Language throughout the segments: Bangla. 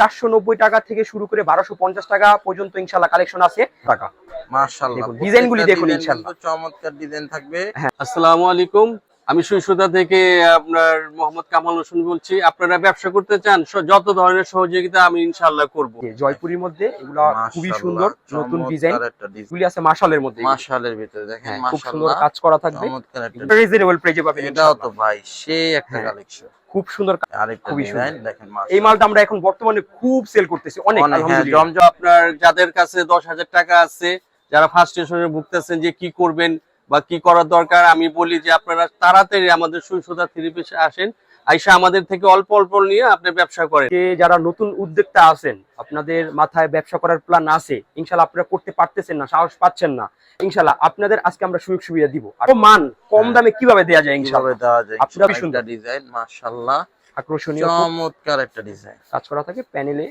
চারশো নব্বই টাকা থেকে শুরু করে বারোশো পঞ্চাশ টাকা পর্যন্ত ইনশাল্লাহ কালেকশন আছে। টাকা। দেখুন, ডিজাইনগুলি দেখুন ডিজাইন চমৎকার ডিজাইন থাকবে। আসসালামু আলাইকুম। আমি সুইসুদা থেকে আপনার মোহাম্মদ কামাল হোসেন বলছি। আপনারা ব্যবসা করতে চান যত ধরনের সহযোগিতা আমি ইনশাল্লাহ করব। জয়পুরের মধ্যে এগুলো খুবই সুন্দর নতুন ডিজাইন আছে মাশালের মধ্যে। মাশালের ভিতরে দেখেন হ্যাঁ, খুব সুন্দর কাজ করা থাকবে। রিজনেবল প্রাইজে পাবেন এটাও তো ভাই সেই একটা হ্যাঁ। কালেকশন খুব সুন্দর খুবই ডিজাইন দেখেন এই মালটা আমরা এখন বর্তমানে খুব সেল করতেছি অনেক হ্যাঁ জমজম আপনার যাদের কাছে দশ হাজার টাকা আছে যারা ফার্স্ট স্টেশনে ভুগতেছেন যে কি করবেন বা কি করার দরকার আমি বলি যে আপনারা তাড়াতাড়ি আমাদের সুইসুদা থ্রি পিসে আসেন আইসা আমাদের থেকে অল্প অল্প নিয়ে আপনি ব্যবসা করেন। যে যারা নতুন উদ্যোক্তা আছেন আপনাদের মাথায় ব্যবসা করার প্ল্যান আছে ইনশাল্লাহ আপনারা করতে পারতেছেন না সাহস পাচ্ছেন না ইনশাল্লাহ আপনাদের আজকে আমরা সুযোগ সুবিধা দিব। আর মান কম হ্যাঁ। দামে কীভাবে দেওয়া যায় ইনশাল্লাহ দেওয়া যায়? আপনারা সুন্দর। ডিজাইন মাশাআল্লাহ। আকর্ষণীয়। চমৎকার একটা ডিজাইন কাজ করা থাকে প্যানেলে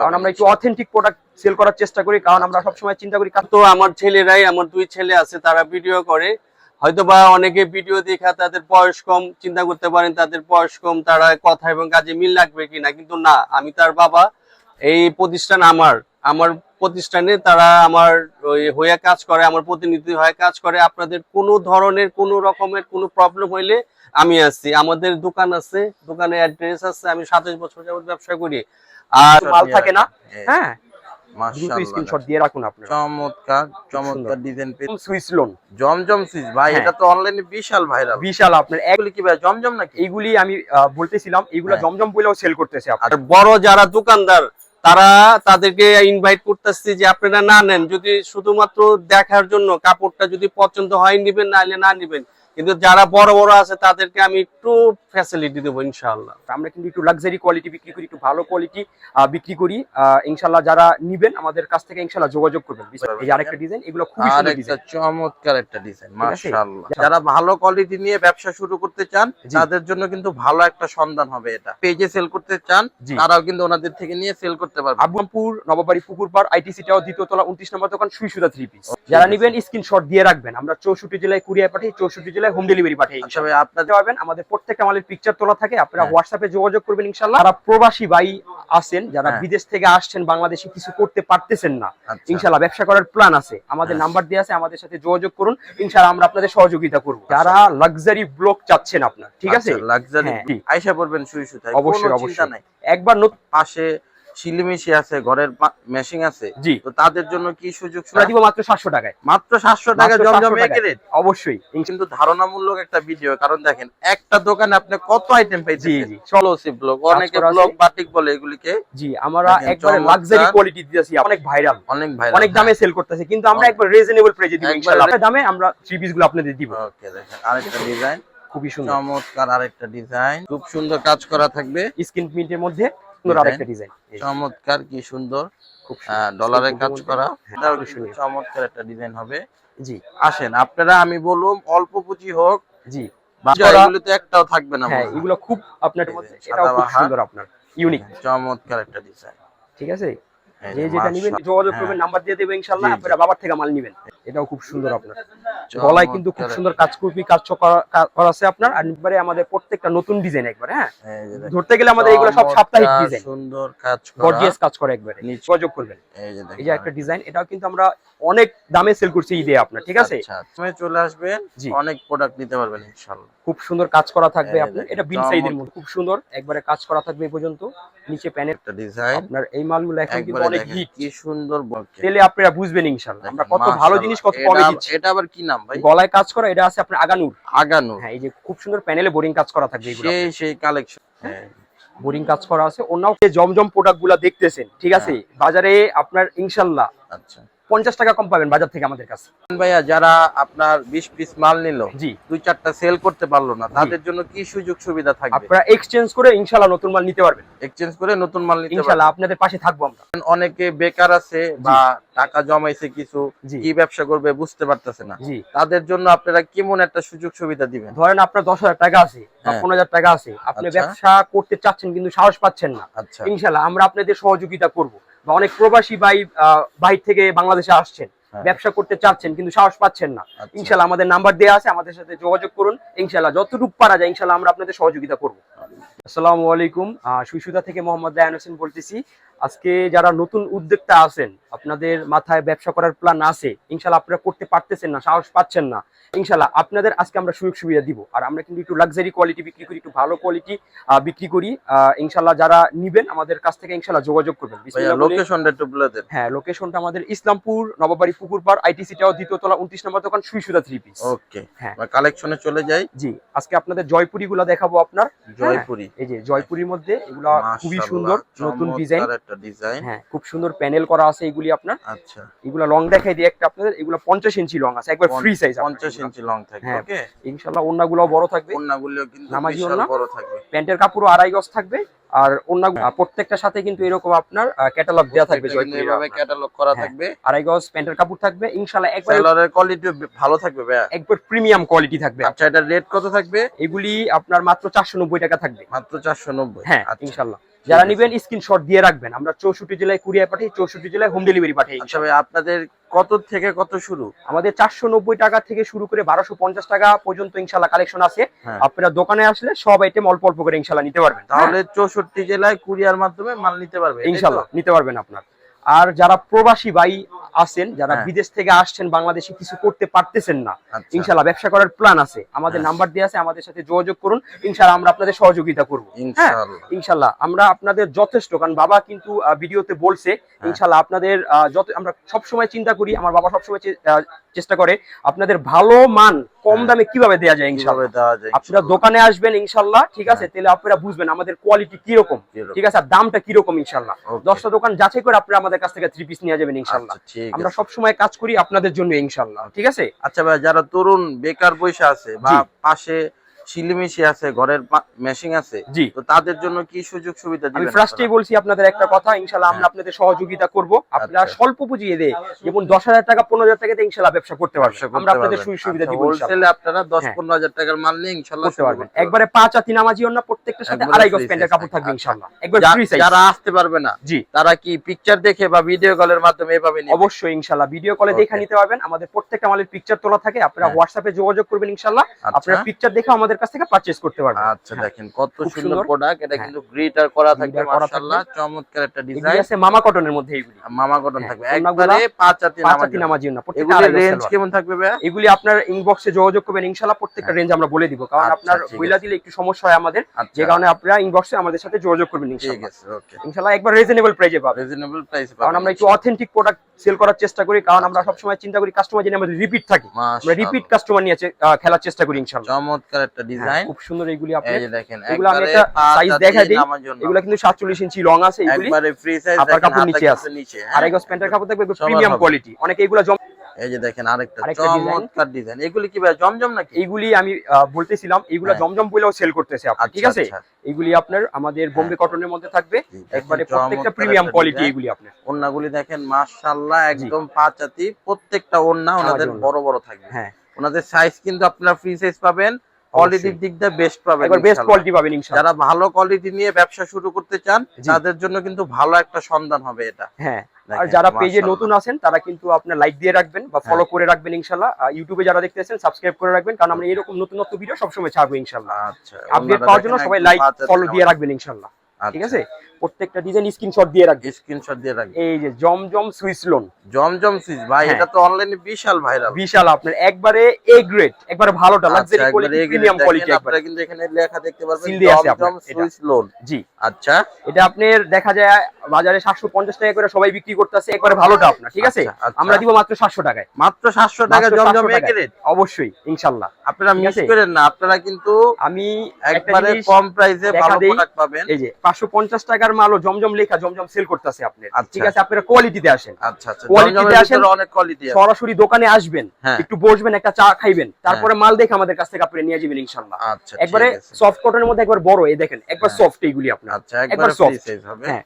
কারণ আমরা একটু অথেন্টিক প্রোডাক্ট সেল করার চেষ্টা করি কারণ আমরা সবসময় চিন্তা করি তো আমার ছেলেরাই আমার দুই ছেলে আছে তারা ভিডিও করে। হয়তো বা অনেকে ভিডিও দেখা তাদের বয়স কম চিন্তা করতে পারেন তাদের বয়স কম তারা কথা এবং কাজে মিল লাগবে কিনা কিন্তু না আমি তার বাবা এই প্রতিষ্ঠান আমার আমার প্রতিষ্ঠানে তারা আমার হয়ে কাজ করে আমার প্রতিনিধি হয়ে কাজ করে আপনাদের কোনো ধরনের কোনো রকমের কোনো প্রবলেম হইলে আমি আছি আমাদের দোকান আছে দোকানে অ্যাড্রেস আছে আমি সাতাশ বছর যাবত ব্যবসা করি আর মাল থাকে না হ্যাঁ। মাশাআল্লাহ স্ক্রিনশট দিয়ে রাখুন আপনারা। চমৎকার চমৎকার design Swiss lawn Zamzam Swiss ভাই হ্যাঁ। এটা তো অনলাইনে বিশাল ভাইরাল বিশাল আপনার এগুলি কি ভাই জমজম নাকি? এইগুলি আমি আহ, বলতেছিলাম এইগুলা হ্যাঁ। জমজম বলেও সেল করতেছে আর বড় যারা দোকানদার তারা তাদেরকে ইনভাইট করতেছি যে আপনারা না নেন যদি শুধুমাত্র দেখার জন্য কাপড়টা যদি পছন্দ হয় নিবেন না না নিবেন কিন্তু যারা বড় বড় আছে তাদেরকে আমি একটু ফ্যাসিলিটি দেবো ইনশাআল্লাহ। আমরা কিন্তু একটু লাক্সারি কোয়ালিটি বিক্রি করি একটু ভালো কোয়ালিটি বিক্রি করি। ইনশাল্লাহ যারা নিবেন আমাদের কাছ থেকে ইনশাল্লাহ যোগাযোগ করবেন। এই আরেকটা ডিজাইন এগুলো খুবই সুন্দর ডিজাইন চমৎকার একটা ডিজাইন মাশাআল্লাহ। যারা ভালো কোয়ালিটি নিয়ে ব্যবসা শুরু করতে চান। তাদের জন্য কিন্তু ভালো একটা সন্ধান হবে এটা। পেজে সেল করতে চান তারাও কিন্তু ওনাদের থেকে নিয়ে সেল করতে পারবে। আবুমপুর নবাবাড়ি পুকুরপাড় আইটিসি টাও দ্বিতীয় তলা উনত্রিশ নম্বর দোকান সুই সুদা থ্রি পিস যারা নিবেন স্ক্রিনশট দিয়ে রাখবেন। আমরা চৌষট্টি জেলায় কুরিয়ার পাঠিয়ে চৌষট্টি জেলায় হোম ডেলিভারি পাঠাই আচ্ছা ভাই আপনাদের জানতে আমাদের প্রত্যেকটা মালের পিকচার তোলা থাকে আপনারা হ্যাঁ। হোয়াটসঅ্যাপে যোগাযোগ করবেন ইনশাল্লাহ যারা প্রবাসী ভাই আছেন যারা হ্যাঁ। বিদেশ থেকে আসছেন বাংলাদেশে কিছু করতে পারতেছেন না আচ্ছা ইনশাল্লাহ ব্যবসা করার প্ল্যান আছে আমাদের হ্যাঁ। নাম্বার দেওয়া আছে আমাদের সাথে যোগাযোগ করুন ইনশাল্লাহ আমরা আপনাদের সহযোগিতা করব যারা লাক্সারি ব্লক চাচ্ছেন আপনার ঠিক আছে লাক্সারি হ্যাঁ, জি। পড়বেন সুই সুতায় অবশ্যই, অবশ্যই। একবার পাশে শিলিমিশি আছে ঘরের মেশিং আছে জি। তো তাদের জন্য কি সুযোগ সুবিধা? দিব মাত্র সাতশো টাকায়। মাত্র সাতশো টাকা জমজম 700 এক রেট অবশ্যই। কিন্তু ধারণামূলক একটা ভিডিও কারণ দেখেন একটা দোকানে আপনি কত আইটেম পাইছেন জি, জি। চলো ব্লগ অনেকে ব্লগ বাটিক বলে এগুলিকে। জি আমরা একবারে লাক্সারি কোয়ালিটি দিতেছি অনেক ভাইরাল অনেক ভাই অনেক দামে সেল করতেছি কিন্তু আমরা একবার রিজনেবল প্রাইসে দিব ইনশাআল্লাহ। দামে আমরা থ্রি পিসগুলো আপনাদের দিব। ওকে দেখেন আরেকটা ডিজাইন খুবই সুন্দর। চমৎকার আরেকটা ডিজাইন খুব সুন্দর কাজ করা থাকবে। স্ক্রিন প্রিন্টের মধ্যে সুন্দর। আরেকটা ডিজাইন চমৎকার কি সুন্দর। খুব আহ, ডলারের কাজ করা। হ্যাঁ। চমৎকার একটা ডিজাইন হবে। জি। আসেন আপনারা আমি বলুম অল্প পুঁজি হোক জি। বা করা- একটাও থাকবে না হ্যাঁ হয়। এগুলো খুব আপনার যে এটাও খুব সুন্দর আপনার ইউনিক চমৎকার একটা ডিজাইন ঠিক আছে? যে যেটা নিবেন যোগাযোগ করবেন নাম্বার দিয়ে দেবে ইনশাআল্লাহ হ্যাঁ। জি। আপনারা বাবার থেকে মাল নিবেন। এটাও খুব সুন্দর আপনার। গলায় কিন্তু খুব সুন্দর কাজ করবি কাজ করা আছে আপনার। আর একবারে আমাদের প্রত্যেকটা নতুন ডিজাইন একবার হ্যাঁ? ধরতে গেলে আমাদের এগুলো সব সাপ্তাহিক ডিজাইন সুন্দর কাজ করা। গর্জিয়াস কাজ করে একবারে। নিচে- যোগাযোগ করবেন। এই যে এই যে একটা ডিজাইন এটাও কিন্তু আমরা অনেক দামে সেল করছি ঈদে আপনার ঠিক আছে? আচ্ছা তুমি চলে আসবেন। অনেক প্রোডাক্ট নিতে পারবেন ইনশাআল্লাহ। খুব সুন্দর কাজ করা থাকবে আপনার এটা বিন। সাইজের মধ্যে। খুব সুন্দর একবারে কাজ করা থাকবে এই পর্যন্ত। নিচে একটা ডিজাইন আপনার এই মালগুলো এখন কিন্তু অনেক হিট কি সুন্দর তেলে আপনারা বুঝবেন ইনশাআল্লাহ। আমরা কত ভালো মাশাআল্লাহ। জিনিস কত কমে দিচ্ছি এটা আবার কি নাম ভাই? গলায় কাজ করা এটা আছে আপনার আগানুর। আগানুর। হ্যাঁ এই যে খুব সুন্দর প্যানেলে বোরিং কাজ করা থাকবে এগুলো সেই সেই কালেকশন বোরিং কাজ করা আছে। অন্যান্য যে জমজম প্রোডাক্টগুলা দেখতেছেন ঠিক আছে? হ্যাঁ। বাজারে আপনার ইনশাল্লাহ আচ্ছা। পঞ্চাশ টাকা কম পাবেন বাজার থেকে আমাদের কাছে। ভাইয়া যারা আপনার বিশ পিস মাল নিল জি। দুই চারটা সেল করতে পারল না তাদের জন্য কি সুযোগ সুবিধা থাকবে? আপনারা এক্সচেঞ্জ করে ইনশাল্লাহ নতুন মাল নিতে পারবেন। এক্সচেঞ্জ করে নতুন মাল নিতে ইনশাল্লাহ আপনাদের পাশে থাকব আমরা। অনেকে বেকার আছে বা টাকা জমাইছে কিছু কি ব্যবসা করবে বুঝতে পারতেছে না। জি। তাদের জন্য আপনারা কেমন একটা সুযোগ সুবিধা দিবেন? ধরেন আপনার দশ হাজার টাকা আছে হ্যাঁ। পনেরো হাজার টাকা আছে আপনি আচ্ছা। ব্যবসা করতে চাচ্ছেন কিন্তু সাহস পাচ্ছেন না। আচ্ছা। ইনশাল্লাহ আমরা আপনাদের সহযোগিতা করব। বা অনেক প্রবাসী ভাই আহ, বাইরে থেকে বাংলাদেশে আসছেন হ্যাঁ। ব্যবসা করতে চাচ্ছেন কিন্তু সাহস পাচ্ছেন না আচ্ছা। ইনশাল্লাহ আমাদের নাম্বার দেওয়া আছে আমাদের সাথে যোগাযোগ করুন ইনশাল্লাহ যতটুকু পারা যায় ইনশাল্লাহ আমরা আপনাদের সহযোগিতা করব আসসালামু আলাইকুম। সুইসুদা থেকে মোহাম্মদ হোসেন বলতেছি। আজকে যারা নতুন উদ্যোক্তা আছেন আপনাদের মাথায় ব্যবসা করার প্ল্যান আছে ইনশাল্লাহ আপনারা করতে পারতেছেন না সাহস পাচ্ছেন না। ইনশাল্লাহ আপনাদের আজকে আমরা সুযোগ সুবিধা দিব। আর আমরা কিন্তু একটু লাক্সারি কোয়ালিটি বিক্রি করি একটু ভালো কোয়ালিটি বিক্রি করি। ইনশাল্লাহ যারা নিবেন আমাদের কাছ থেকে ইনশাল্লাহ যোগাযোগ করবেন। ভাইয়া বিসমিল্লাহ বলে- লোকেশনটা একটু বলে দেন। হ্যাঁ লোকেশনটা আমাদের ইসলামপুর নবাবাড়ি পুকুরপাড় আইটিসি টাও দ্বিতীয় তলা উনত্রিশ নম্বর দোকান সুইসুদা থ্রি পিস ওকে হ্যাঁ। কালেকশনে চলে যাই। জি আজকে আপনাদের জয়পুরি গুলা দেখাবো আপনার। জয়পুরি। এই যে জয়পুরীর মধ্যে এগুলা খুবই সুন্দর নতুন ডিজাইন ডিজাইন হ্যাঁ খুব সুন্দর প্যানেল করা আছে এগুলি আপনার। আচ্ছা। এগুলা লং দেখাই দিই একটা আপনাদের এগুলা পঞ্চাশ ইঞ্চি লং আছে একবার ফ্রি সাইজ পঞ্চাশ ইঞ্চি লং থাকবে হ্যাঁ। ওকে ইনশাল্লাহ ওন্নাগুলো বড় থাকবে। ওন্নাগুলো কিন্তু বিশাল বড় থাকবে। প্যান্টের কাপড়ও আড়াই গজ থাকবে। আর অন্য প্রত্যেকটার সাথে কিন্তু এরকম আপনার ক্যাটালগ দেওয়া থাকবে প্রত্যেকটা এভাবে ক্যাটালগ করা হ্যাঁ। থাকবে। আড়াই গজ প্যান্টের কাপড় থাকবে। ইনশাল্লাহ একবার সেলরের কোয়ালিটি ভালো থাকবে একবার প্রিমিয়াম কোয়ালিটি থাকবে। আচ্ছা এটা রেট কত থাকবে? এগুলি আপনার মাত্র চারশো নব্বই টাকা থাকবে। মাত্র চারশো নব্বই। হ্যাঁ আচ্ছা। ইনশাল্লাহ যারা। নিবেন স্ক্রিনশট দিয়ে রাখবেন। আমরা চৌষট্টি জেলায় কুরিয়ার পাঠাই চৌষট্টি জেলায় হোম ডেলিভারি পাঠাই আচ্ছা ভাই আপনাদের কত থেকে কত শুরু? আমাদের চারশো নব্বই টাকা থেকে শুরু করে বারোশো পঞ্চাশ টাকা পর্যন্ত ইনশাল্লাহ কালেকশন আছে। আপনার আপনারা দোকানে আসলে সব আইটেম অল্প অল্প করে ইনশাল্লাহ নিতে পারবেন। তাহলে চৌষট্টি জেলায় কুরিয়ার মাধ্যমে মাল নিতে পারবে হ্যাঁ, তাই তো? ইনশাল্লাহ নিতে পারবেন আপনার। আর যারা প্রবাসী ভাই আছেন যারা হ্যাঁ। বিদেশ থেকে আসছেন বাংলাদেশে কিছু করতে পারতেছেন না আচ্ছা ইনশাল্লাহ ব্যবসা করার প্ল্যান আছে আমাদের হ্যাঁ। নাম্বার দিয়ে আছে আমাদের সাথে যোগাযোগ করুন ইনশাল্লাহ আমরা আপনাদের সহযোগিতা করব হ্যাঁ ইনশাআল্লাহ ইনশাল্লাহ আমরা আপনাদের যথেষ্ট কারণ বাবা কিন্তু ভিডিওতে বলছে হ্যাঁ। ইনশাল্লাহ আপনাদের যত আমরা সব সময় চিন্তা করি আমার বাবা সবসময় চেষ্টা করে আপনাদের ভালো মান কম হ্যাঁ। দামে কীভাবে দেওয়া যায় ইনশাল্লাহ দেওয়া যায় আপনারা দোকানে আসবেন ইনশাল্লাহ ঠিক আছে তাহলে আপনারা বুঝবেন আমাদের কোয়ালিটি কীরকম? ঠিক আছে আর দামটা কীরকম ইনশাল্লাহ. দশটা দোকান যাচাই করে আপনারা আমাদের কাছ থেকে থ্রি পিস নিয়ে যাবেন ইনশাল্লাহ আচ্ছা আমরা আছে। সব সময় কাজ করি আপনাদের জন্য ইনশাল্লাহ ঠিক আছে? আচ্ছা ভাই যারা তরুণ বেকার বসে আছে বা পাশে শিলিমিশি আছে ঘরের মেশিং আছে জি। তো তাদের জন্য কি সুযোগ সুবিধা আমি দিবেন ফার্স্টেই বলছি আপনাদের একটা কথা ইনশাল্লাহ আমরা আপনাদের সহযোগিতা করব। আপনারা আচ্ছা। স্বল্প পুঁজি দিয়ে যেমন দশ হাজার টাকা পনেরো হাজার টাকাতে ইনশাল্লাহ ব্যবসা করতে পারবেন। আমরা আপনাদের সুযোগ সুবিধা দিব ইনশাল্লাহ। হোলসেলে আপনারা দশ হ্যাঁ। পনেরো হাজার টাকার মাল নিয়ে ইনশাল্লাহ করতে পারবেন। একবারে পাঁচ আতি নামাজি অন্য প্রত্যেকটার সাথে আড়াই গজ প্যান্টের কাপড় থাকবে আচ্ছা। ইনশাল্লাহ একবার ফ্রি সাইজ যারা আসতে পারবে না জি। তারা কি পিকচার দেখে বা ভিডিও কলের মাধ্যমে এভাবে? অবশ্যই ইনশাল্লাহ ভিডিও কলে দেখে নিতে পারবেন। আমাদের প্রত্যেকটা মালের পিকচার তোলা থাকে। আপনারা হ্যাঁ। হোয়াটসঅ্যাপে যোগাযোগ করবেন ইনশাল্লাহ আচ্ছা। আপনারা পিকচার দেখে আমাদের কাছ থেকে পারচেজ করতে পারবেন। আচ্ছা হ্যাঁ। দেখেন কত সুন্দর। প্রোডাক্ট এটা হ্যাঁ। কিন্তু গ্রিটার করা থাকবে মাশাআল্লাহ। চমৎকার একটা ডিজাইন আছে মামা কটনের মধ্যে এগুলি। মামা কটন হ্যাঁ, থাকবে। একবারে পাঁচ হাতি পাঁচ নামাজ নামাজি না প্রত্যেকটা রেঞ্জ কেমন থাকবে ভাইয়া? এগুলি আপনার ইনবক্সে যোগাযোগ করবেন। ইনশাল্লাহ প্রত্যেকটা রেঞ্জ আমরা বলে দিব। কারণ আচ্ছা, আপনার আছে। দিলে একটু সমস্যা হয় আমাদের। আচ্ছা। যে কারণে আপনারা ইনবক্সে আমাদের সাথে যোগাযোগ করবেন ঠিক আছে ওকে ইনশাল্লাহ একবার রিজনেবল প্রাইজে পাবেন। রিজনেবল প্রাইস কারণ আমরা একটু অথেন্টিক প্রোডাক্ট সেল করার চেষ্টা করি। কারণ আমরা সবসময় চিন্তা করি কাস্টমার যেন আমাদের রিপিট থাকে। আমরা রিপিট কাস্টমার নিয়ে খেলার চেষ্টা করি ইনশাল্লাহ চমৎকার একটা হ্যাঁ, ডিজাইন খুব সুন্দর এইগুলি আপনি এই যে দেখেন এগুলো আমি একটা দিই। এগুলো কিন্তু সাতচল্লিশ ইঞ্চি লং আছে এগুলি একবারে ফ্রি সাইজ হাতার কাপড় নিচে আছে। হ্যাঁ? প্যান্টের কাপড় থাকবে সবার প্রিমিয়াম কোয়ালিটি অনেকে এগুলো জম এই যে দেখেন আরেকটা চমৎকার ডিজাইন এগুলি কি ভাই জমজম নাকি? এইগুলি আমি বলতেছিলাম এইগুলো হ্যাঁ। জমজম বলেও সেল করতেছে আপনি ঠিক আচ্ছা, আছে? আচ্ছা। এইগুলি আপনার আমাদের বোম্বে কটনের মধ্যে থাকবে। একবারে প্রত্যেকটা প্রিমিয়াম কোয়ালিটি। এগুলি আপনার। ওড়নাগুলি দেখেন মাশাআল্লাহ একদম পাঁচ হাতি প্রত্যেকটা ওড়না ওনাদের বড় বড় থাকবে। হ্যাঁ। ওনাদের সাইজ কিন্তু আপনারা ফ্রি সাইজ পাবেন। কোয়ালিটির দিক দিয়ে বেস্ট পাবেন একবার বেস্ট কোয়ালিটি পাবেন ইনশাআল্লাহ। যারা ভালো কোয়ালিটি নিয়ে ব্যবসা শুরু করতে চান তাদের জন্য কিন্তু ভালো একটা সন্ধান হবে এটা। হ্যাঁ। আর যারা পেজে নতুন আছেন তারা কিন্তু আপনার লাইক দিয়ে রাখবেন বা ফলো করে রাখবেন ইনশাল্লাহ ইউটিউবে যারা দেখতেছেন সাবস্ক্রাইব করে রাখবেন কারণ আমরা এরকম নতুন নতুন ভিডিও সবসময় ছাড়বো ইনশাল্লাহ আচ্ছা আপডেট পাওয়ার জন্য সবাই লাইক ফলো দিয়ে রাখবেন ইনশাল্লাহ ঠিক আচ্ছা। আছে? প্রত্যেকটা ডিজাইন স্ক্রিনশট দিয়ে রাখবেন স্ক্রিনশট দিয়ে রাখবেন এই যে Zamzam Swiss lawn Zamzam Swiss ভাই হ্যাঁ। এটা তো অনলাইনে বিশাল ভাইরাল বিশাল আপনার একবারে এ গ্রেড একবারে ভালোটা লাক্সারি কোয়ালিটি প্রিমিয়াম কোয়ালিটি আপনারা কিন্তু এখানে লেখা দেখতে পারবেন জমজম। সুইচ লোন জি। আচ্ছা। এটা আপনার দেখা যায় বাজারে সাতশো পঞ্চাশ টাকা করে সবাই বিক্রি করতেছে একবারে ভালোটা আপনার ঠিক আছে? আচ্ছা, আচ্ছা। আমরা দিব মাত্র সাতশো টাকায়। মাত্র 700 টাকা জমজম 700 টাকায়। রেট অবশ্যই ইনশাআল্লাহ আপনারা মিস করেন না আপনারা কিন্তু আমি একবারে কম প্রাইসে ভালো প্রোডাক্ট পাবেন। এই যে পাঁচশো পঞ্চাশ টাকার মালও জমজম লেখা জমজম সেল করতেছে আপনার আচ্ছা। ঠিক আছে আপনারা কোয়ালিটিতে আসেন। আচ্ছা আচ্ছা। আসেন, অনেক কোয়ালিটি সরাসরি দোকানে আসবেন হ্যাঁ। একটু বসবেন একটা চা খাইবেন তারপরে মাল দেখে আমাদের কাছ থেকে আপনি নিয়ে যাবেন ইনশাল্লাহ আচ্ছা একবারে। সফট কটনের মধ্যে একবার বড় এই দেখেন একবার হ্যাঁ। সফট এইগুলি আপনার। আচ্ছা একবার সাইজ হবে। হ্যাঁ।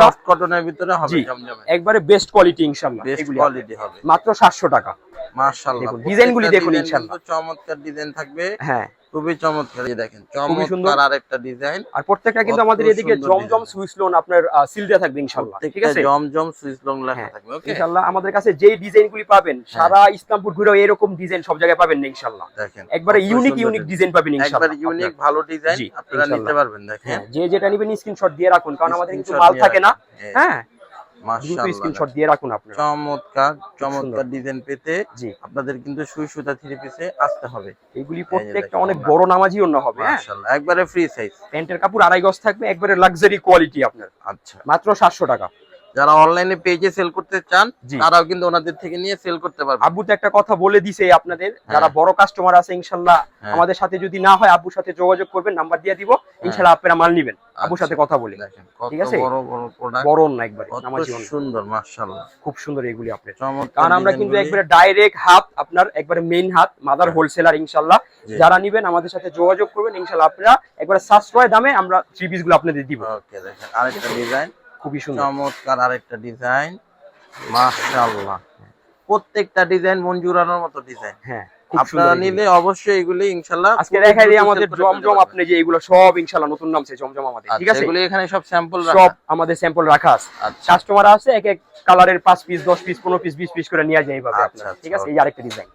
সফট কটনের ভিতরে হবে জমজমে একবারে বেস্ট কোয়ালিটি ইনশাল্লাহ বেস্ট কোয়ালিটি হবে। মাত্র সাতশো টাকা। মাশাআল্লাহ। দেখুন, ডিজাইনগুলি দেখুন ইনশাআল্লাহ। চমৎকার ডিজাইন থাকবে। হ্যাঁ। খুবই চমৎকার দেখেন। চমৎকার আরেকটা ডিজাইন আর প্রত্যেকটা কিন্তু আমাদের এদিকে জমজম। সুইচ লোন আপনার সিল দেওয়া থাকবে ইনশাল্লাহ ঠিক আছে? জমজম সুইচ লং লেখা হ্যাঁ, থাকবে ওকে ইনশাল্লাহ আমাদের কাছে যেই ডিজাইন গুলি পাবেন হ্যাঁ। সারা ইসলামপুর ঘুরেও এরকম ডিজাইন সব জায়গায় পাবেন না ইনশাল্লাহ দেখেন একবারে ইউনিক ইউনিক ডিজাইন পাবেন একবার ইনশাল্লাহ ইউনিক ভালো ডিজাইন আপনারা নিতে পারবেন দেখেন। হ্যাঁ, যে যেটা নেবেন স্ক্রিনশট দিয়ে রাখুন কারণ আমাদের Screenshot মাল থাকে না। হ্যাঁ মাশাআল্লাহ। স্ক্রিনশট দিয়ে রাখুন আপনারা। চমৎকার চমৎকার ডিজাইন পেতে জি। আপনাদের কিন্তু সুই সুতা থ্রি পিসে আসতে হবে। এগুলি প্রত্যেকটা অনেক বড় নামাজি অন্য হবে হ্যাঁ? মাশাআল্লাহ একবারে ফ্রি সাইজ প্যান্টের কাপড় আড়াই গজ থাকবে একবারে লাক্সারি কোয়ালিটি আপনার। আচ্ছা। মাত্র সাতশো টাকা। যারা অনলাইনে পেজে সেল করতে চান। তারাও কিন্তু ওনাদের থেকে নিয়ে সেল করতে পারবে আব্বু তো একটা কথা বলে দিছে আপনাদের হ্যাঁ। যারা বড় কাস্টমার আছে ইনশাল্লাহ হ্যাঁ। আমাদের সাথে যদি না হয় আব্বুর সাথে যোগাযোগ করবেন নাম্বার দিয়ে দিব ইনশাল্লাহ আপনারা মাল নিবেন আব্বুর সাথে আচ্ছা। কথা বলে ঠিক আছে? বড় বড় প্রোডাক্ট বড় না একবারে সুন্দর মাশাআল্লাহ খুব সুন্দর এগুলি আপনার কারণ আমরা কিন্তু। একবারে ডাইরেক্ট হাত আপনার একবারে মেইন হাত মাদার হ্যাঁ। হোলসেলার ইনশাল্লাহ যারা নিবেন আমাদের সাথে যোগাযোগ করবেন ইনশাল্লাহ আপনারা একবারে সাশ্রয় দামে আমরা থ্রি পিসগুলো আপনাদের দিব ওকে দেখেন আরেকটা ডিজাইন খুবই সুন্দর। চমৎকার আরেকটা ডিজাইন। মাশাআল্লাহ। প্রত্যেকটা ডিজাইন জুড়ানোর মতো ডিজাইন। হ্যাঁ খুব আপনারা নিলে অবশ্যই এগুলি ইনশাআল্লাহ আজকে দেখাই দিই আমাদের sell করে ফেলতে জমজম আপনি যে এগুলো সব ইনশাল্লাহ নতুন নামছে জমজম আমাদের ঠিক আছে? এগুলি এখানে সব স্যাম্পল সব আমাদের স্যাম্পল রাখা আছে। কাস্টমার আছে এক এক কালারের পাঁচ পিস পিস পিস করে নিয়ে যায় এইভাবে আচ্ছা, আচ্ছা, ঠিক আছে? এই আরেকটা ডিজাইন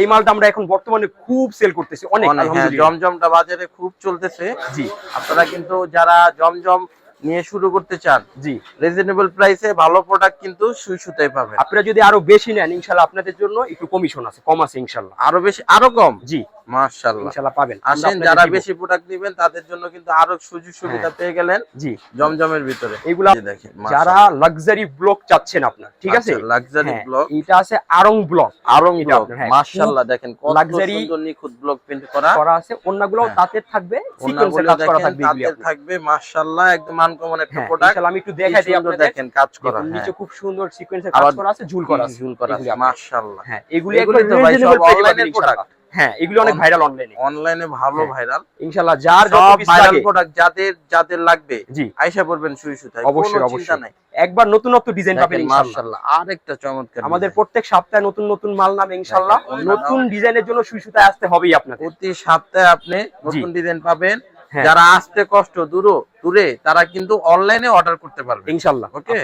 এই মালটা আমরা এখন বর্তমানে খুব সেল করতেছি অনেক অনেক হ্যাঁ জমজমটা বাজারে খুব চলতেছে। জি। আপনারা কিন্তু যারা জমজম নিয়ে শুরু করতে চান জি। রিজনেবল প্রাইসে ভালো প্রোডাক্ট কিন্তু সুই পাবেন। আপনারা যদি আরও বেশি নেন ইনশাল্লাহ আপনাদের জন্য একটু কমিশন আছে কম আছে ইনশাল্লাহ আরও বেশি আরও কম? জি। মাশাআল্লাহ। ইনশাল্লাহ পাবেন। আসেন যারা বেশি প্রোডাক্ট নেবেন তাদের জন্য কিন্তু আরও সুযোগ সুবিধা পেয়ে গেলেন জি। জমজমের ভিতরে। এগুলা দেখেন যারা লাক্সারি ব্লক চাচ্ছেন আপনার ঠিক আছে? লাক্সারি ব্লক এটা আছে আরং ব্লক আরং ব্লক মাশাআল্লাহ দেখেন কত সুন্দর নিখুঁত ব্লক প্রিন্ট করা। করা আছে। অন্যগুলো হ্যাঁ। তাতে থাকবে সিকোয়েন্সে কাজ করা থাকবে মাশাআল্লাহ একদম আনকমন একটা হ্যাঁ প্রোডাক্ট ইনশাল্লাহ আমি একটু দেখাই দিই আপনাদের। দেখেন কাজ করা হ্যাঁ নিচে খুব সুন্দর সিকোয়েন্সে কাজ করা আছে ঝুল করা আছে। ঝুল করা এগুলি আছে মাশাআল্লাহ। হ্যাঁ এগুলি এগুলি ভাই সব reasonable price হ্যাঁ এগুলি অনেক ভাইরাল অনলাইনে অনলাইনে ভালো হ্যাঁ। ভাইরাল ইনশাল্লাহ যার যত ভাইরাল প্রোডাক্ট যাদের যাদের লাগবে জি। আইসা পড়বেন সুই সুতায় অবশ্যই, অবশ্যই। নাই। একবার নতুনত্ব ডিজাইন পাবেন মাশাআল্লাহ আরেকটা চমৎকার আমাদের প্রত্যেক সপ্তাহে নতুন নতুন মাল নামে ইনশাল্লাহ। নতুন ডিজাইনের জন্য সুই সুতায় আসতে হবেই আপনাদের। প্রতি সপ্তাহে আপনি নতুন ডিজাইন পাবেন। হ্যাঁ। যারা আসতে কষ্ট দূর দূরে তারা কিন্তু অনলাইনে অর্ডার করতে পারবে ইনশাল্লাহ। Okay.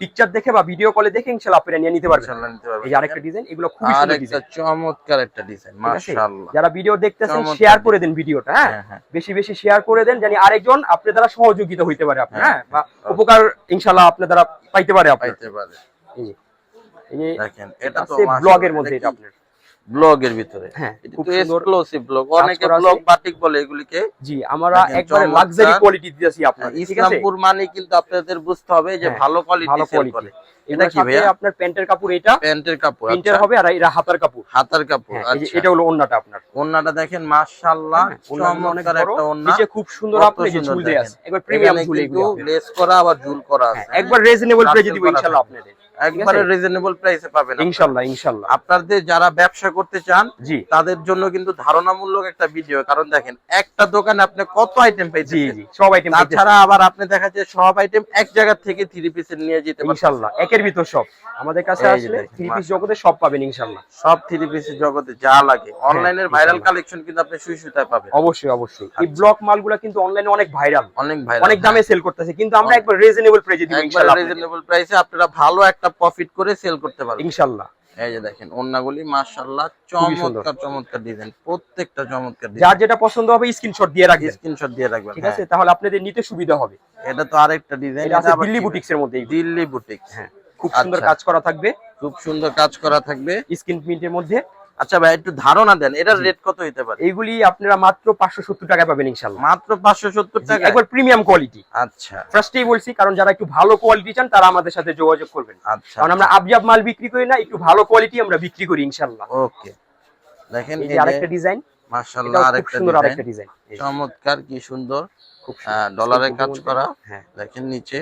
পিকচার দেখে বা ভিডিও কলে দেখে ইনশাআল্লাহ আপনারা নিয়ে নিতে পারবেন। ইনশাআল্লাহ নিতে পারবেন। এই আরেকটা ডিজাইন এগুলো খুব সুন্দর ডিজাইন চমৎকার একটা ডিজাইন মাশাআল্লাহ। যারা ভিডিও দেখতেছেন শেয়ার করে দেন ভিডিওটা হ্যাঁ? হ্যাঁ হ্যাঁ। বেশি বেশি শেয়ার করে দেন জানি আরেকজন আপনার দ্বারা সহযোগিতা হইতে পারে আপনার হ্যাঁ, হ্যাঁ বা উপকার ইনশাআল্লাহ আপনার দ্বারা পাইতে পারে আপনি পাইতে পারে। এই দেখেন এটা তো ব্লগের মধ্যে এটা আপনার। ব্লগের ভিতরে। হ্যাঁ খুব এক্সক্লুসিভ ব্লগ অনেকে ব্লগ বাটিক বলে এগুলিকে। জি আমরা একবারে লাক্সারি কোয়ালিটি আছে? ইসলামপুর মানে কিন্তু আপনাদের বুঝতে হবে যে হ্যাঁ, ভালো কোয়ালিটি সেল করে। এটা কি ভাইয়া? আপনার প্যান্টের কাপড় এটা প্যান্টের কাপড় প্রিন্টের আচ্ছা, হবে আর এটা হাতার কাপড়। হাতার কাপড় হ্যাঁ আচ্ছা। এটা হলো ওন্নাটা আপনার। ওন্নাটা দেখেন মাশাআল্লাহ হ্যাঁ, চমৎকার একটা ওন্না। নিচে খুব সুন্দর আপনি যে ঝুল দেয়া আছে। একবার প্রিমিয়াম ঝুল এগুলো লেস করা আবার ঝুল করা আছে। একবার রিজনেবল প্রাইসে দিব ইনশাআল্লাহ আপনাদের। একবারে রিজনেবল প্রাইসে পাবেন ইনশাআল্লাহ ইনশাআল্লাহ আপনাদের যারা ব্যবসা করতে চান জি। তাদের জন্য কিন্তু ধারণামূলক একটা ভিডিও কারণ দেখেন একটা দোকানে আপনি কত আইটেম পাইছেন জি সব আইটেম তাছাড়া আবার আপনি দেখা যায় সব আইটেম এক জায়গা থেকে থ্রি পিসের নিয়ে যেতে পারছেন ইনশাআল্লাহ একের ভিতর সব। আমাদের কাছে আসলে থ্রি পিস জগতে সব পাবেন ইনশাআল্লাহ সব থ্রি পিসের জগতে যা লাগে। অনলাইনের ভাইরাল হ্যাঁ, কালেকশন কিন্তু আপনি সুই সুতায় পাবেন। অবশ্যই অবশ্যই। এই আচ্ছা। ব্লক মালগুলা কিন্তু অনলাইনে অনেক ভাইরাল অনেক ভাইরাল অনেক দামে সেল করতেছে কিন্তু আমরা একবার রিজনেবল প্রাইসে দিব ইনশাআল্লাহ রিজনেবল প্রাইসে আপনারা ভালো একটা প্রফিট করে সেল করতে পারবেন ইনশাআল্লাহ। এই যে দেখেন ওন্নাগুলি মাশাআল্লাহ চমৎকার চমৎকার ডিজাইন প্রত্যেকটা চমৎকার যার যেটা পছন্দ হবে স্ক্রিনশট দিয়ে রাখবেন। স্ক্রিনশট দিয়ে রাখবেন ঠিক হ্যাঁ। আছে তাহলে আপনাদের নিতে সুবিধা হবে। এটা তো আরেকটা ডিজাইন এটা আছে দিল্লি বুটিক্স এর মধ্যে। দিল্লি বুটিক হ্যাঁ খুব সুন্দর আচ্ছা। কাজ করা থাকবে। খুব সুন্দর কাজ করা থাকবে। স্ক্রিন প্রিন্টের মধ্যে। আচ্ছা ভাই একটু ধারণা দেন এটার রেট কত হতে পারে? এইগুলি আপনারা মাত্র পাঁচশো সত্তর টাকা পাবেন ইনশাল্লাহ। মাত্র পাঁচশো সত্তর জি, টাকা একবার প্রিমিয়াম কোয়ালিটি আচ্ছা। ফার্স্টেই বলছি কারণ যারা একটু ভালো কোয়ালিটি চান তারা আমাদের সাথে যোগাযোগ করবেন। আচ্ছা। কারণ আমরা আবজাব মাল বিক্রি করি না একটু ভালো কোয়ালিটি আমরা বিক্রি করি ইনশাল্লাহ। ওকে। দেখেন এই আরেকটা ডিজাইন মাশাআল্লাহ আরেকটা সুন্দর ডিজাইন আরেকটা ডিজাইন চমৎকার কি সুন্দর। খুব ডলারের কাজ করা। হ্যাঁ। দেখেন নিচে।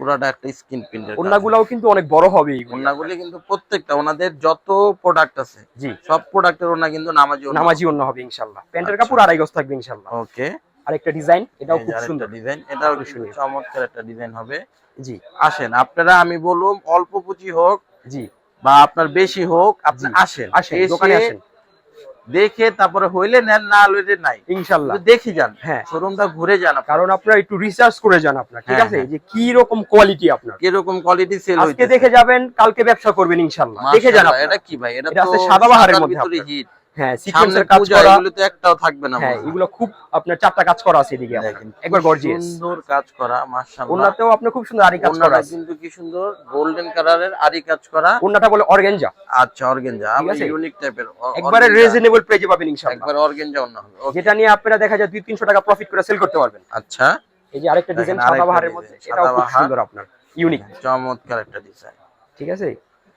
পুরাটা একটা স্কিন প্রিন্টের ওন্নাগুলাও কিন্তু অনেক বড় হবে ওনাগুলি কিন্তু প্রত্যেকটা ওনাদের যত প্রোডাক্ট আছে জি। সব প্রোডাক্টের ওনা কিন্তু নামাজি নামাজি অন্য হবে ইনশাল্লাহ প্যান্টের আচ্ছা। কাপড় আড়াই গজ থাকবে ইনশাল্লাহ ওকে। আরেকটা ডিজাইন এটাও খুব সুন্দর। ডিজাইন এটাও সুন্দর। চমৎকার একটা ডিজাইন হবে। জি। আসেন আপনারা আমি বলুম অল্প পুঁজি হোক জি। বা আপনার বেশি হোক আপনি আসেন। আসেন দোকানে আসেন। দেখে তারপরে হইলে নেন না হইলে নাই। ইনশাল্লাহ। দেখে যান। হ্যাঁ। শোরুমটা ঘুরে যান কারণ আপনারা একটু রিসার্চ করে যান আপনার ঠিক হ্যাঁ, আছে? হ্যাঁ। যে কি রকম কোয়ালিটি আপনার। কি রকম কোয়ালিটি সেল আজকে দেখে যাবেন কালকে ব্যবসা করবেন ইনশাল্লাহ। দেখে যান। এটা কি ভাই? এটা তো সাদাবাহারের মধ্যে হিট হ্যাঁ সিকোয়েন্সের কাজ করা। এগুলো তো একটাও থাকবে না হ্যাঁ এগুলো খুব আপনার চারটা কাজ করা আছে এদিকে। দেখেন, একবার গর্জিয়াস সুন্দর কাজ করা মাশাআল্লাহ। ওনাতেও আপনার খুব সুন্দর আরি কাজ করা আছে। কিন্তু কি সুন্দর গোল্ডেন কালারের আরি কাজ করা। ওনাটা বলে অর্গানজা। আচ্ছা অর্গেনজা ঠিক ইউনিক টাইপের একবারে রিজনেবল প্রাইসে পাবেন ইনশাআল্লাহ। একবার অর্গেনজা অন্য হবে যেটা নিয়ে আপনারা দেখা যায় দুই তিনশো টাকা প্রফিট করে সেল করতে পারবেন। আচ্ছা। এই যে আরেকটা ডিজাইন সাদাবাহারের মধ্যে এটাও খুব সুন্দর আপনার ইউনিক চমৎকার একটা ডিজাইন ঠিক আছে?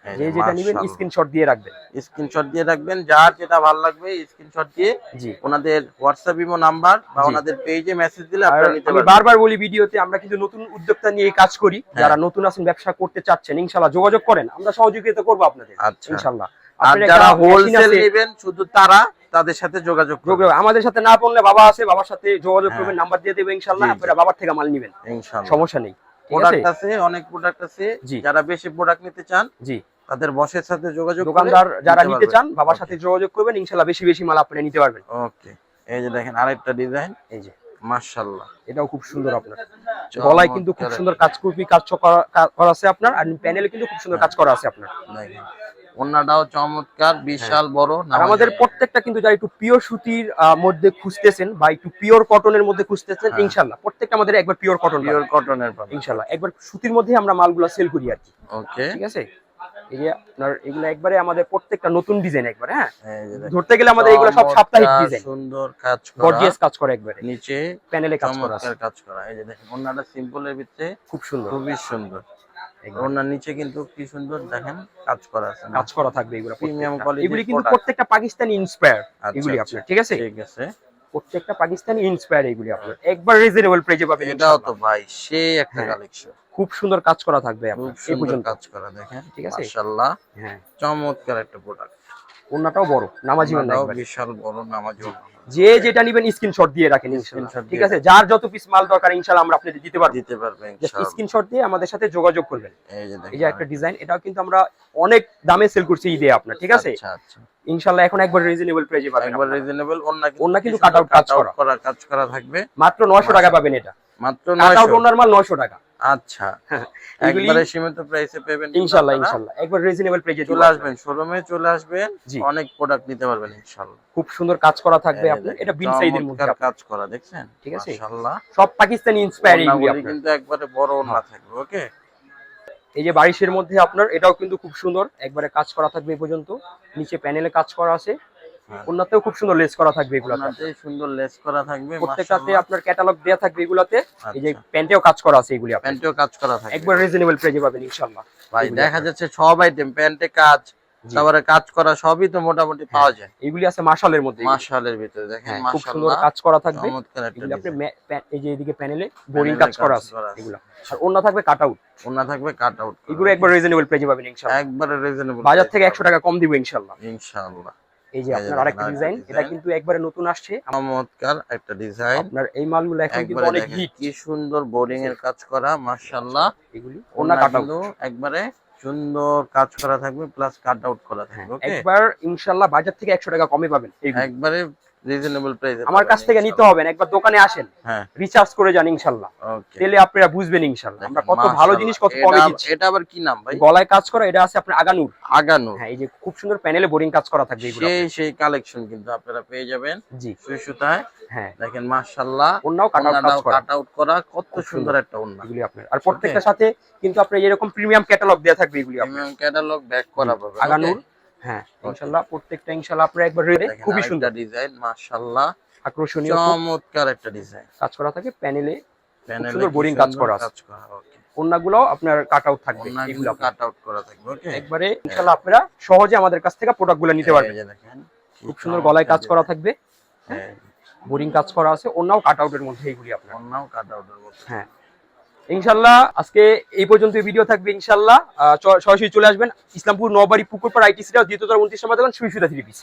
যে যেটা নেবেন স্ক্রিনশট দিয়ে রাখবেন। স্ক্রিনশট দিয়ে রাখবেন যার যেটা ভালো লাগবে স্ক্রিনশট দিয়ে জি। ওনাদের হোয়াটসঅ্যাপ ইমো নাম্বার বা ওনাদের পেজে মেসেজ দিলে আপনারা নিতে আমি পারবেন। বারবার বলি ভিডিওতে আমরা কিন্তু নতুন উদ্যোক্তা নিয়ে কাজ করি। হ্যাঁ। যারা নতুন আছেন ব্যবসা করতে চাচ্ছেন ইনশাল্লাহ যোগাযোগ করেন। আমরা সহযোগিতা করব আপনাদের আচ্ছা। ইনশাল্লাহ আর যারা হোলসেল নেবেন শুধু তারা তাদের সাথে যোগাযোগ যোগাযোগ- আমাদের সাথে না বললে বাবা আছে বাবার সাথে যোগাযোগ হ্যাঁ। করবেন নাম্বার দিয়ে দেবে জি। আপনারা বাবার থেকে মাল নেবেন। ইনশাআল্লাহ। সমস্যা নেই প্রোডাক্ট আছে? অনেক প্রোডাক্ট আছে। যারা বেশি প্রোডাক্ট নিতে চান জি। তাদের বসের সাথে যোগাযোগ দোকানদার যারা নিতে চান বাবার সাথে যোগাযোগ করবেন ইনশাল্লাহ বেশি বেশি মাল আপনি নিতে পারবেন। ওকে এই যে দেখেন আরেকটা ডিজাইন এই যে। মাশাআল্লাহ। এটাও খুব সুন্দর আপনার। গলায় কিন্তু খুব সুন্দর কাজ করবি কাজ করা- আছে আপনার আর প্যানেলে কিন্তু খুব সুন্দর কাজ করা আছে আপনার। ওন্নাটাও চমৎকার বিশাল বড় আমাদের প্রত্যেকটা কিন্তু যারা একটু পিওর সুতির মধ্যে খুঁজতেছেন বা একটু পিওর কটনের মধ্যে খুঁজতেছেন হ্যাঁ। ইনশাল্লাহ প্রত্যেকটা আমাদের একবার পিওর কটন পিওর কটনের পাবেন। ইনশাল্লাহ একবার সুতির মধ্যে আমরা মালগুলো সেল করি আর কি। ওকে ঠিক আছে? এই যে আপনার এগুলো একবারে আমাদের প্রত্যেকটা নতুন ডিজাইন একবারে হ্যাঁ? এই যে দেখেন। ধরতে গেলে আমাদের এগুলো সব সাপ্তাহিক ডিজাইন সুন্দর কাজ করা। গর্জিয়াস কাজ করে একবারে। নিচে প্যানেলে কাজ করা আছে। কাজ করা। এই যে দেখেন ওন্নাটা সিম্পলের ভিতরে খুব সুন্দর। খুবই সুন্দর। ওনার নিচে কিন্তু কি সুন্দর দেখেন কাজ করা আছে। কাজ করা থাকবে এগুলো কিন্তু প্রত্যেকটা পাকিস্তানি ইন্সপায়ার আচ্ছা, এগুলি আচ্ছা। আপনার ঠিক আছে? ঠিক আছে। প্রত্যেকটা পাকিস্তানি ইনস্পায়ার এগুলি আপনার। একবার রিজনেবল প্রাইজে পাবেন এটাও তো ভাই সেই একটা হ্যাঁ। কালেকশন খুব সুন্দর কাজ করা থাকবে এই পর্যন্ত। কাজ করা দেখেন। ঠিক আছে? মাশাআল্লাহ। হ্যাঁ। চমৎকার একটা প্রোডাক্ট ওনাটাও বড় নামাজি ওন্না বিশাল বড় নামাজ যে যেটা নিবেন স্ক্রিনশট দিয়ে রাখেন ইনশাআল্লাহ। ঠিক আছে? যার যত পিস মাল দরকার ইনশাআল্লাহ আমরা আপনাদের দিতে পারব। দিতে পারবে জাস্ট ইনশাআল্লাহ। স্ক্রিনশট দিয়ে আমাদের সাথে যোগাযোগ করবেন। এই যে এই যে একটা ডিজাইন এটাও কিন্তু আমরা অনেক দামে সেল করছি ঈদে আপনার ঠিক আছে? আচ্ছা আচ্ছা। ইনশাআল্লাহ এখন একবার রিজনেবল প্রাইজে পাবেন একবার। রিজনেবল ওন্না ওন্না কিন্তু কি সুন্দর কাজ করা। কাজ করা থাকবে। মাত্র 900 টাকা পাবেন এটা। মাত্র কাট আউট 900 ওনার মাল 900 টাকা। আচ্ছা। একবারে সীমিত প্রাইসে পাবেন ইনশাআল্লাহ ইনশাআল্লাহ একবার রিজনেবল প্রাইজে চলে আসবেন শোরুমে চলে আসবেন অনেক প্রোডাক্ট নিতে পারবেন ইনশাআল্লাহ খুব সুন্দর কাজ করা থাকবে আপনার এটা বিন সাইজের মধ্যে কাজ করা দেখছেন? ঠিক আছে? মাশাআল্লাহ। সব পাকিস্তানি ইন্সপায়ার কিন্তু একবারে বড় ওন্না থাকবে ওকে এই যে বারিশের মধ্যে আপনার এটাও কিন্তু খুব সুন্দর। একবারে কাজ করা থাকবে এই পর্যন্ত। নিচে প্যানেলে কাজ করা আছে। হ্যাঁ। ওনাতেও খুব সুন্দর লেস করা থাকবে এগুলোতে। সুন্দর লেস করা থাকবে প্রত্যেকটাতে আপনার ক্যাটালগ দেয়া থাকবে এগুলাতে। এই যে আচ্ছা। প্যান্টেও কাজ করা আছে এগুলি প্যান্টেও কাজ করা থাকবে। একবার রিজনেবল প্রাইজে পাবেন ইনশাআল্লাহ। ভাই দেখা যাচ্ছে সব আইটেম প্যান্টে কাজ তারপরে কাজ করা সবই তো মোটামুটি পাওয়া যায়। এগুলি আছে মাশালের মধ্যে। মাশালের ভিতরে দেখেন হ্যাঁ, খুব সুন্দর কাজ করা থাকবে। আপনি এই যে এদিকে প্যানেলে বোরিং কাজ করা আছে এগুলো। আর অন্য থাকবে কাট আউট ওন্না থাকবে কাট আউট এগুলো একবার রিজনেবল প্রাইজে পাবেন ইনশাআল্লাহ। একবারে রিজনেবল বাজার থেকে একশো টাকা কম দিব ইনশাআল্লাহ। ইনশাআল্লাহ। এই যে আপনার আরেকটা ডিজাইন এটা কিন্তু একবারে নতুন আসছে। চমৎকার একটা ডিজাইন আপনার এই মালগুলো এখন কিন্তু অনেক হিট কি সুন্দর বোরিং এর কাজ করা মাশাআল্লাহ। এগুলি ওনা কাটাও একবারে সুন্দর কাজ করা থাকবে প্লাস কাট আউট করা থাকবে ওকে একবার ইনশাআল্লাহ বাজার থেকে একশো টাকা কমে পাবেন একবারে রিজনেবল প্রাইসে আমার কাছ থেকে নিতে হবে না একবার দোকানে আসেন। হ্যাঁ। রিচার্জ করে যান ইনশাআল্লাহ তাহলে আপনারা বুঝবেন ইনশাআল্লাহ আমরা কত ভালো জিনিস কত কমে দিচ্ছি এটা আবার কি নাম ভাই? গলায় কাজ করা এটা আছে আপনার আগানুর। আগানো হ্যাঁ এই যে খুব সুন্দর প্যানেলে বোরিং কাজ করা থাকবে এগুলো সেই সেই কালেকশন কিন্তু আপনারা পেয়ে যাবেন জি। সুই সুতায় হ্যাঁ। দেখেন মাশাআল্লাহ। কাট আউট কাট আউট করা। কত সুন্দর। একটা ওন্না এগুলি আপনার। আর প্রত্যেকটার সাথে কিন্তু আপনার এরকম প্রিমিয়াম ক্যাটালগ দেয়া থাকবে এগুলি আপনার। প্রিমিয়াম ক্যাটালগ ব্যাক করা আগানুর। হ্যাঁ ইনশাআল্লাহ প্রত্যেকটা ইনশাআল্লাহ আপনারা একবার রেডে খুবই সুন্দর। ডিজাইন মাশাআল্লাহ। আকর্ষণীয় চমৎকার একটা ডিজাইন কাজ করা থাকে প্যানেলে প্যানেলে সুন্দর boring কাজ করা আছে। কাজ করা ওকে আপনার কাট আউট থাকবে এগুলো কাট আউট করা থাকবে ওকে একবারে ইনশাআল্লাহ আপনারা সহজে আমাদের কাছ থেকে প্রোডাক্টগুলো নিতে পারবেন। দেখেন খুব সুন্দর গলায় কাজ করা থাকবে। হ্যাঁ বোরিং কাজ করা আছে অন্যও কাট আউটের মধ্যে এগুলি আপনার। অন্যাও কাট আউটের মধ্যে। হ্যাঁ। ইনশাল্লাহ, আজকে এই পর্যন্ত ভিডিও থাকবে ইনশাল্লাহ। সরাসরি চলে আসবেন ইসলামপুর নবাড়ি পর আইটিসিটা দ্বিতীয় উনত্রিশ নম্বর দেখবেন সুইসুদা থ্রি পিস